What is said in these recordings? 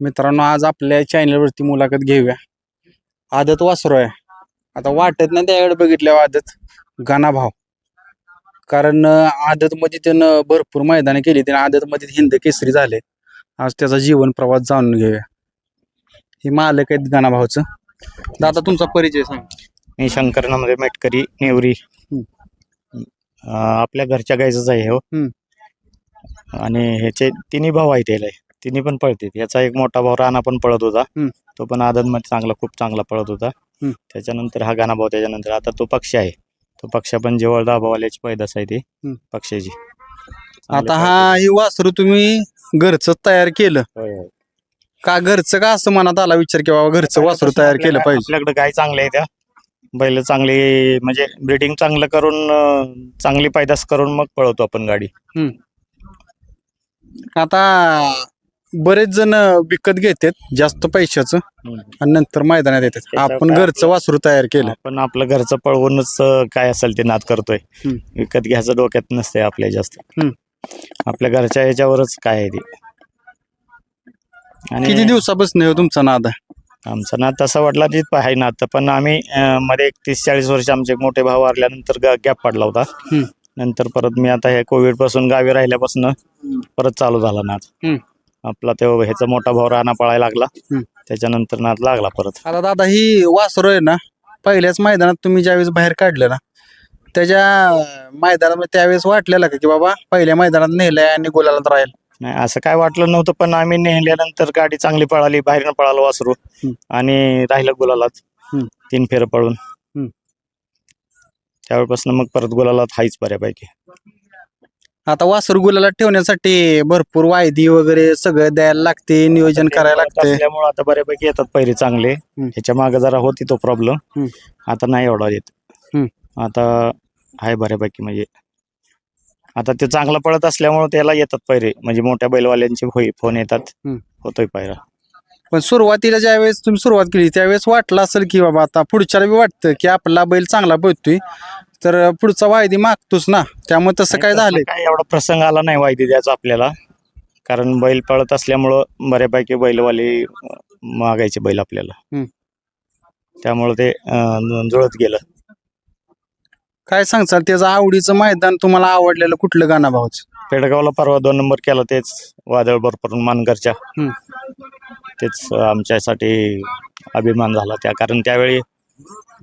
मित्रांनो आज आपल्या चॅनलवरती मुलाखत घेऊया. आदत वासरू आहे. आता वाटत नाही त्याकडे बघितल्यावर आदत. गाणा भाव. कारण आदत मध्ये त्यानं भरपूर मैदानं केली त्याने आदत मध्ये हिंद केसरी झाले. आज त्याचा जीवन प्रवास जाणून घेऊया. हे मालक आहेत गाणा भावचं. दादा तुमचा परिचय सांग. मी शंकर नमरे मेटकरी नेवरी. हम्म. अं, आपल्या घरच्या गायचंच आहे हो. हम्म. आणि ह्याचे तिन्ही भाऊ आहेत याला. तिन्ही पण पळतात. याचा एक मोठा भाऊ राणा पण पळत होता. हम्म. तो पण आदतमध्ये चांगला खूप चांगला पळत होता. हम्म. त्याच्यानंतर हा गाणा भाऊ त्याच्यानंतर आता तो पक्ष आहे. तो पक्ष पण जवळ दाबावाल्याची पैदास आहे ती. हम्म. पक्षाची. आता हा ही वासरू तुम्ही घरचं तयार केलं. होय, होय. का घरचं का असं मनात आला विचार की बाबा घरचं वासरू तयार केलं पाहिजे? आपल्याकडे गाय चांगल्या आहेत त्या बैल चांगली म्हणजे ब्रिडिंग चांगलं करून अं, चांगली पैदास करून मग पळवतो आपण गाडी. आता बरेच जण विकत घेतात जास्त पैशाचं आणि नंतर मैदानात येतात. आपण घरचं वासरू तयार केलं. आपण आपलं घरचं पळवूनच अं, काय असेल ते नाद करतोय. हम्म. विकत घ्यायचं डोक्यात नसते आपल्या जास्त. हम्म. आपल्या घरच्या याच्यावरच काय आहे ते. किती दिवसापासून हो तुमचा नाद? आहे आमचा नाद तसा वाटला ते आहे नाद. पण आम्ही अं, मध्ये एक तीस चाळीस वर्ष आमचे एक मोठे भाऊ वारल्यानंतर गॅप पडला होता. हम्म. नंतर परत मी आता हे कोविडपासून गावी राहिल्यापासून परत चालू झाला नाद. हम्म. आपला तो ह्याचा मोठा भाऊ राणा पळायला लागला. त्याच्यानंतर नाद लागला परत आता दादा ही वासरू आहे ना पहिल्याच मैदानात तुम्ही ज्यावेळेस बाहेर काढलं ना त्याच्या मैदानात त्यावेळेस वाटलेलं का की बाबा पहिल्या मैदानात नेलंय आणि गोलाला राहील नाही असं काय वाटलं नव्हतं पण आम्ही नेल्यानंतर गाडी चांगली पळाली बाहेरनं पळालो वासरू. आणि राहिलं गुलालात हम्म. तीन फेर पळून. त्यावेळेपासून मग परत गुलालात हाईच बऱ्यापैकी आता वासरू गुलाला ठेवण्यासाठी भरपूर वायदी वगैरे सगळं द्यायला लागते नियोजन करायला लागते. असल्यामुळे आता बऱ्यापैकी येतात पहिरे चांगले. ह्याच्या मागे जरा होती तो प्रॉब्लेम. आता नाही एवढा येत. आता आहे बऱ्यापैकी म्हणजे. आता ते चांगला पळत असल्यामुळे त्याला येतात पैरे म्हणजे मोठ्या बैलवाल्यांचे फोन येतात. हम्म. होतोय पैरा पण सुरुवातीला ज्यावेळेस तुम्ही सुरुवात केली त्यावेळेस वाटलं असेल की बाबा आता पुढच्याला बी वाटतं की आपला बैल चांगला पळतोय. तर पुढचा वायदी मागतोच ना. त्यामुळे तसं काय झालंय? काय एवढा प्रसंग आला नाही वायदी द्यायचा आपल्याला. कारण बैल पळत असल्यामुळं बऱ्यापैकी बैलवाले मागायचे बैल आपल्याला. हम्म. त्यामुळं ते अं, जुळत गेलं. काय सांगचाल त्याचं आवडीचं मैदान तुम्हाला आवडलेलं कुठलं गाणं भाऊच पेडगावला परवा दोन नंबर केला तेच वादळ बरोबर मानगरच्या. हम्म. तेच आमच्यासाठी अभिमान झाला त्या. कारण त्यावेळी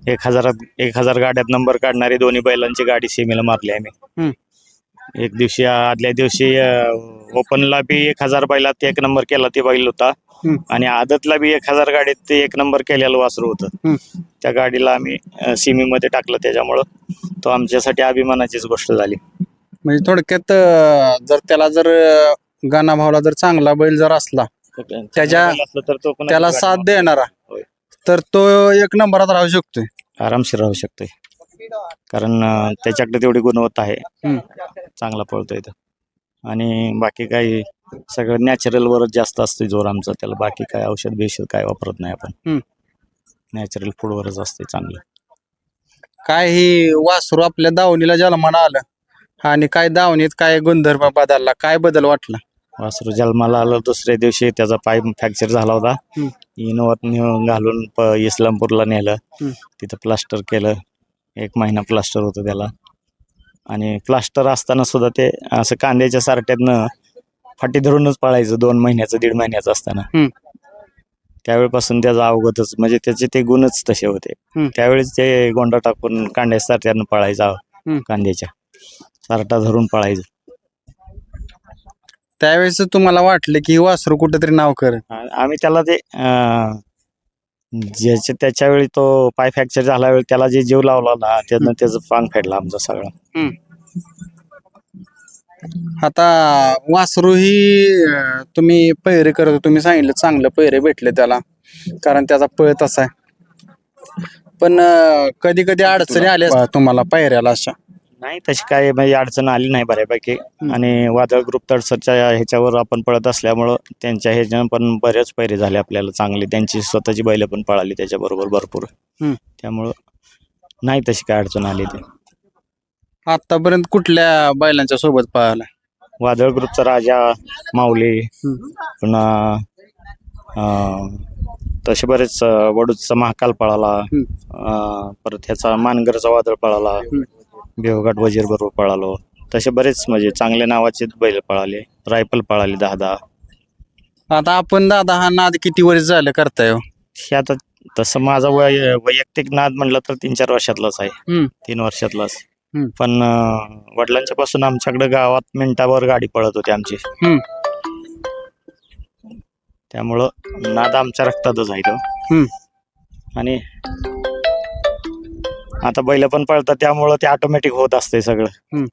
एक हजारात एक हजार गाड्यात नंबर काढणारी दोन्ही बैलांची गाडी सीमेला मारली हम्म. आम्ही एक दिवशी आदल्या दिवशी ओपनला बी एक हजार बैलात एक नंबर केला ते बैल होता हम्म. आणि आदतला बी एक हजार गाडीत ते एक नंबर केलेलं वासरू हम्म. होतं त्या गाडीला आम्ही अं, सीमेमध्ये टाकलं त्याच्यामुळं तो आमच्यासाठी अभिमानाचीच गोष्ट झाली म्हणजे थोडक्यात अं, जर त्याला जर गाणा भावला जर चांगला बैल जर असला त्याच्या- बैल असलं तर तो पण त्याला साथ देणारा. तर तो एक नंबरात राहू शकतोय. आरामशीर राहू शकतोय. कारण अं, त्याच्याकडे तेवढी गुणवत्ता आहे. चांगला पळतोय तो. आणि बाकी काही सगळं नॅचरल वरच जास्त असतोय जोर आमचा त्याला. बाकी काय औषध बिषध काय वापरत नाही आपण. नॅचरल फूडवरच असते चांगलं. काय ही वासरू आपल्या दावणीला जन्माला आलं आणि काय दावणीत काय गुणधर्म बदलला काय बदल वाटला? वासरू जन्माला आलं दुसऱ्या दिवशी त्याचा पाय फ्रॅक्चर झाला होता हम्म. इनोवात नेऊन घालून प- इस्लामपूरला नेलं हम्म. तिथं प्लास्टर केलं एक महिना प्लास्टर होतं त्याला आणि प्लास्टर असताना सुद्धा ते असं कांद्याच्या सारट्यातनं फाटी धरूनच पळायचं दोन महिन्याचं दीड महिन्याचं असताना हम्म. त्यावेळेपासून त्याचं अवगतच म्हणजे त्याचे ते गुणच तसे होते हम्म. त्यावेळेस ते गोंडा टाकून कांद्याच्या सारट्यानं पळायचा हम्म. कांद्याच्या सारटा धरून पळायचं त्यावेळेस तुम्हाला वाटलं की वासरू कुठेतरी नाव कर. आम्ही त्याला ते अं, ज्याच्या त्याच्या वेळी तो पाय फ्रॅक्चर झाला वेळी त्याला जे जीव लावला ना त्यानं त्याचं पांग फेडला आमचा सगळा. आता वासरू ही अं, तुम्ही पैरे करत तुम्ही सांगितलं चांगलं पैरे भेटले त्याला कारण त्याचा पळ तसा आहे. पण कधी कधी अडचणी आल्या तुम्हाला पैऱ्याला अशा. नाही तशी काय म्हणजे अडचण आली नाही बऱ्यापैकी. आणि वादळ ग्रुप तडसरच्या ह्याच्यावर आपण पळत असल्यामुळं त्यांच्या ह्याच्यानं पण बरेच पैरे झाले आपल्याला चांगले. त्यांची स्वतःची बैल पण पळाली त्याच्याबरोबर भरपूर. हम्म. त्यामुळं नाही तशी काय अडचण आली ते. आतापर्यंत कुठल्या बैलांच्या सोबत पळाला? वादळ ग्रुपचा राजा माऊली पुन्हा अं, तसे बरेच अं, वडूजचा महाकाल पळाला. हम्म. अं, परत ह्याचा मानगरचा वादळ पळाला. वजीर बरोबर पळालो तसे बरेच म्हणजे चांगल्या नावाचे बैल पळाले रायफल पळाली दहा दहा आता आपण दादा हा नाद किती वर्ष झालं करताय हो? हे आता तसं माझा वय वैयक्तिक नाद म्हटलं तर तीन चार वर्षातलाच आहे हम्म. तीन वर्षातलाच हम्म. पण अं, वडिलांच्या पासून आमच्याकडे गावात मिनिटावर गाडी पळत होती आमची हम्म. त्यामुळं नाद आमच्या रक्तातच आहे तो हम्म. आणि आता बैल पण पळतात त्यामुळं ते ऑटोमॅटिक होत असते सगळं.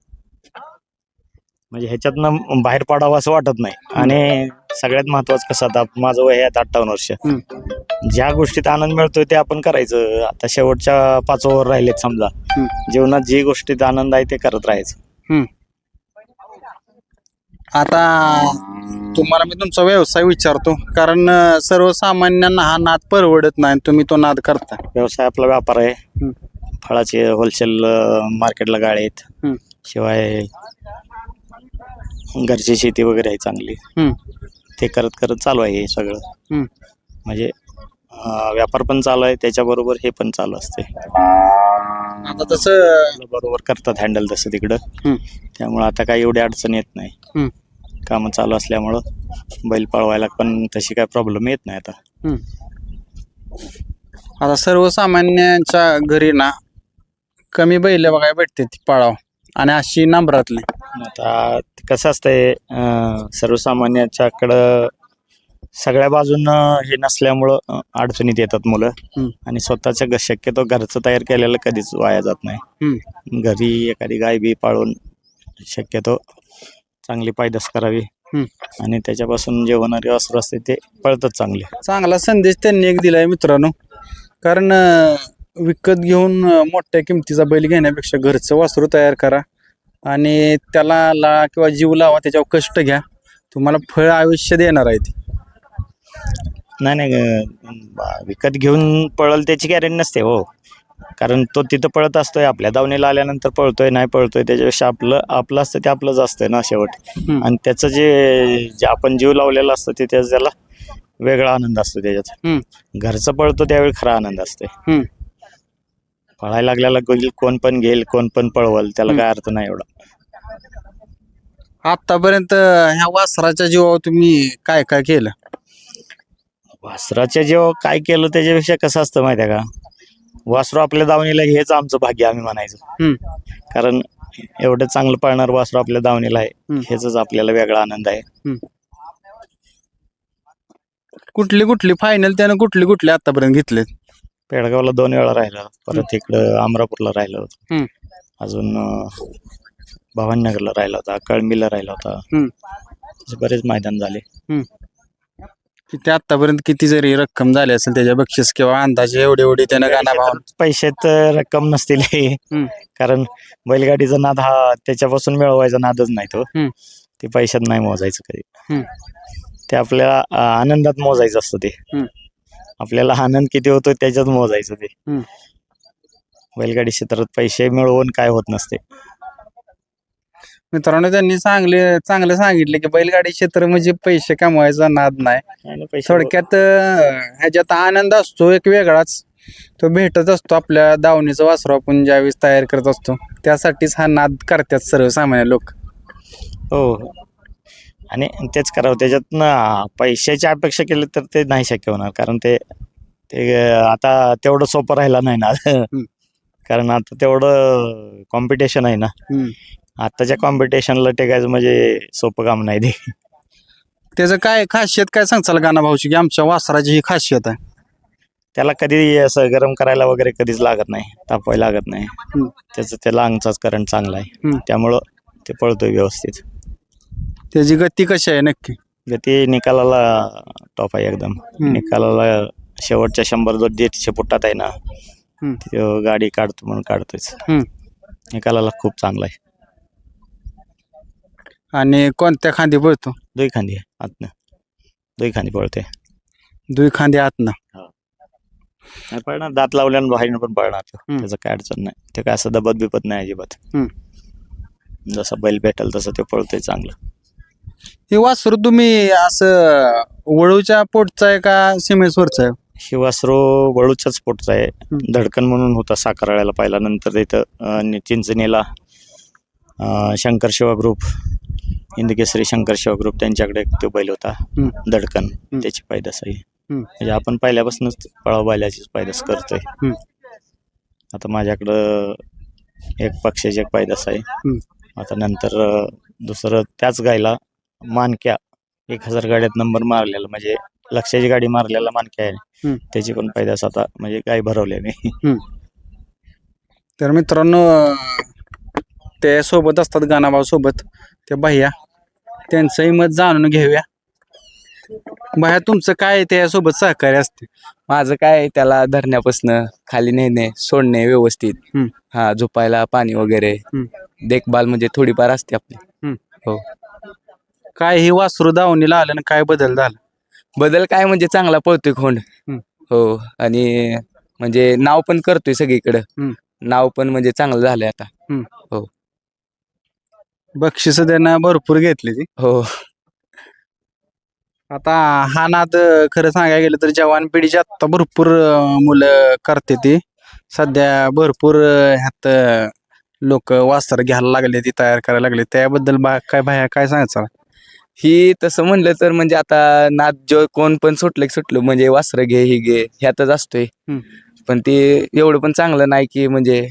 म्हणजे ह्याच्यातनं बाहेर पडावं असं वाटत नाही. आणि सगळ्यात महत्वाचं कसं आता माझं वय आहे अठ्ठावन्न वर्ष. ज्या गोष्टीत आनंद मिळतोय ते आपण करायचं. आता शेवटच्या पाच ओव्हर राहिलेत समजा. जीवनात जी गोष्टीत आनंद आहे ते करत राहायचं. आता तुम्हाला मी तुमचा व्यवसाय विचारतो. कारण सर्वसामान्यांना हा नाद परवडत नाही तुम्ही तो नाद करता. व्यवसाय आपला व्यापार आहे. फळाचे होलसेल मार्केटला गाळे आहेत हम्म. शिवाय घरची शेती वगैरे आहे चांगली हम्म. ते करत करत चालू आहे हे सगळं हम्म. म्हणजे अं, व्यापार पण चालू आहे त्याच्याबरोबर हे पण चालू असते आता तसं बरोबर करतात हँडल तसं तिकडं हम्म. त्यामुळं आता काही एवढी अडचण येत नाही. कामं चालू असल्यामुळं बैल पळवायला पण तशी काय प्रॉब्लेम येत नाही आता आता सर्वसामान्यांच्या घरी ना कमी बैल बघायला भेटते ती पाळाव. आणि अशी नंबरातली. आता कसं असतंय अं, सर्वसामान्याच्याकडं सगळ्या बाजूनं हे नसल्यामुळं अं, अडचणीत येतात मुलं. आणि स्वतःच्या घ- शक्यतो घरचं तयार केलेलं कधीच वाया जात नाही. घरी एखादी गाय बी पाळून शक्यतो चांगली पायदास करावी. हम्म. आणि त्याच्यापासून जे होणारे वासरू असते ते पळतात चांगले. चांगला संदेश त्यांनी एक दिलाय मित्रांनो. कारण अं, विकत घेऊन अं, मोठ्या किमतीचा बैल घेण्यापेक्षा घरचं वासरू तयार करा. आणि त्याला ला किंवा जीव लावा त्याच्यावर कष्ट घ्या. तुम्हाला फळ आयुष्य देणार आहे ती. नाही नाही अं, बा- विकत घेऊन पळल त्याची गॅरंटी नसते हो. कारण तो तिथं पळत असतोय आपल्या दावणीला आल्यानंतर पळतोय नाही पळतोय त्याच्यापेक्षा आपलं आपलं असतं ते आपलंच असतं ना शेवट. हम्म. आणि त्याचं जे जे आपण जीव लावलेला असतो ते त्याचा त्याला वेगळा आनंद असतो त्याच्यात. हम्म. घरचं पळतो त्यावेळी खरा आनंद असते हम्म. पळायला लागल्याला घेईल कोण पण घेईल कोण पण पळवल त्याला काय अर्थ नाही एवढा. आतापर्यंत ह्या वासराच्या जीवावर तुम्ही काय काय केलं? वासराच्या जेव्हा काय केलं त्याच्यापेक्षा कसं असतं माहिती आहे का? वासरू आपल्या दावणीला हेच आमचं भाग्य आम्ही म्हणायचं. हम्म. कारण एवढं चांगलं पळणार वासरू आपल्या दावणीला आहे. हम्म. हेच आपल्याला वेगळा आनंद आहे. कुठली कुठली फायनल त्यानं कुठली कुठली आतापर्यंत घेतले पेडगावला दोन वेळा राहिला परत इकडं अमरापूरला राहिलं. होतं अजून भवानीनगरला राहिला होता कळंबीला राहिला होता. असे बरेच मैदान झाले किती आतापर्यंत किती जरी रक्कम झाली असेल त्याच्या बक्षीस किंवा अंदाजे एवढे एवढे त्यानं गाणा भाव पैशात रक्कम नसतील हे. कारण बैलगाडीचा नाद हा त्याच्यापासून मिळवायचा नादच नाही तो. ते पैशात नाही मोजायचं कधी. ते आपल्याला आनंदात मोजायचं असतं ते. आपल्याला आनंद किती होतो त्याच्यात मोजायचं ते. हम्म. बैलगाडी क्षेत्रात पैसे मिळवून काय होत नसते. मित्रांनो त्यांनी चांगले चांगलं सांगितले की बैलगाडी क्षेत्र म्हणजे पैसे कमवायचा नाद नाही. आणि पैसे थोडक्यात अं, ह्याच्यात आनंद असतो एक वेगळाच. तो भेटत असतो आपल्या दावणीचा वासरू आपण ज्यावेळेस तयार करत असतो. त्यासाठीच हा नाद करतात सर्वसामान्य लोक. हो. आणि तेच करावं. त्याच्यातनं पैशाची अपेक्षा केली तर ते नाही शक्य होणार. कारण ते ते आता तेवढं सोपं राहिलं नाही ना. कारण आता तेवढं कॉम्पिटिशन आहे ना. आताच्या कॉम्पिटिशनला टेकायचं म्हणजे सोपं काम नाही ते. त्याचं काय खासियत काय सांगचाल गाणा भाऊची की आमच्या वासराची ही खासियत आहे. त्याला कधी असं गरम करायला वगैरे कधीच लागत नाही. तापवायला लागत नाही. त्याचं त्याला अंगचाच करंट चांगला आहे. त्यामुळं ते पळतोय व्यवस्थित. त्याची गती कशी आहे नक्की? गती निकालाला टॉप आहे एकदम. हम्म. निकालाला शेवटच्या शंभर दोन दीडशे फुटात आहे ना हम्म. तो गाडी काढतो म्हणून काढतोच हम्म. निकालाला खूप चांगला आहे. आणि कोणत्या खांदी पळतो? दुई खांदी आहे आतनं. दुई खांदी पळते. दुई खांदी आतनं. नाही पळणार दात लावल्यानं बाहेरनं पण पळणार तो. हम्म. त्याचं काय अडचण नाही. ते काय असं दबत बिपत नाही अजिबात. हम्म. जसा बैल भेटेल तसं ते पळतोय चांगलं. हे वासरू तुम्ही असं वळूच्या पोटचं आहे का सिमेसवरचं आहे हे वासरू वळूच्याच पोटचा आहे. धडकन म्हणून होता साखरवाड्याला पहिला नंतर अं, चिंचणीला अं, शंकर शिवा ग्रुप हिंदकेसरी शंकर शिवा ग्रुप त्यांच्याकडे तो बैल होता हम्म. धडकन त्याची पैदास आहे हम्म. म्हणजे आपण पहिल्यापासूनच पळाव बैलाचीच पैदास करतोय हम्म. आता माझ्याकडं एक पक्षाची एक पैदास आहे हम्म. आता नंतर अं, दुसरं त्याच गायला मानक्या. एक हजार गाड्यात नंबर मारलेला म्हणजे लक्षाची गाडी मारलेला मानक्या आहे. हम्म. त्याची पण पैदास आता म्हणजे गाय भरवली मी तर मित्रांनो ते सोबत असतात गाणाभाऊ सोबत ते भैया. त्यांचंही मत जाणून घेऊया. भैया तुमचं काय त्यासोबत सहकार्य असते? माझं काय त्याला धरण्यापासनं खाली नेणे सोडणे व्यवस्थित. हम्म. हा झोपायला पाणी वगैरे. हम्म. देखभाल म्हणजे थोडीफार असते आपली. काय हे वासरू दावणीला आलं आणि काय बदल झाला? बदल काय म्हणजे चांगला पळतोय खोंड. हम्म. हो आणि म्हणजे नाव पण करतोय सगळीकडं. हम्म. नाव पण म्हणजे चांगलं झालंय आता. बक्षिस त्यांना भरपूर घेतली ती. हो. आता हा नाद खरं सांगायला गेलं तर जवान पिढीची आत्ता भरपूर अं, मुलं करते ती. सध्या भरपूर अं, ह्यात लोक वास्तर घ्यायला लागले ती तयार करायला लागले. त्याबद्दल बा काय भाया काय सांगायचं? ही तसं म्हणलं तर म्हणजे आता नाद जो कोण पण सुटलं की सुटलं म्हणजे वासरं घे ही घे ह्यातच असतोय हम्म. पण ते एवढं पण चांगलं नाही की म्हणजे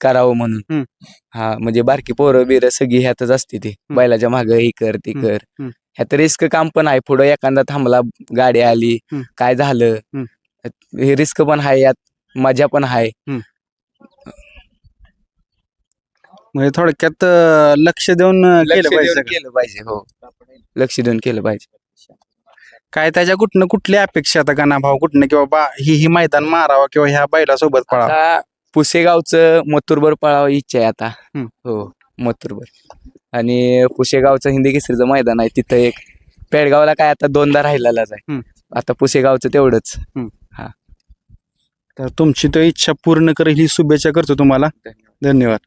करावं म्हणून. हा म्हणजे बारकी पोरं बिरं सगळी ह्यातच असते ती बैलाच्या मागं ही कर ती हम्म. कर हम्म. ह्यात रिस्क काम पण आहे पुढं एखादा थांबला गाडी आली हम्म. काय झालं हम्म. हे रिस्क पण आहे यात मजा पण आहे म्हणजे थोडक्यात अं, लक्ष देऊन अं, केलं पाहिजे देऊन सगळं. केलं पाहिजे हो. लक्ष देऊन केलं पाहिजे. काय त्याच्या कुठनं कुठली अपेक्षा आता गाणा भाव कुठनं किंवा बा ही ही मैदान मारावं किंवा ह्या बैलासोबत पळावं? आता पुसेगावचं मथुरभर पळावं इच्छा आहे आता. हम्म. हो मथुरभर. आणि पुसेगावचं हिंदी केसरीचं मैदान आहे तिथं एक पेडगावला काय आता दोनदा राहिलेलाच आहे. हम्म. आता पुसेगावचं तेवढंच. तर तुमची तो इच्छा पूर्ण करेल ही शुभेच्छा करतो तुम्हाला. धन्यवाद.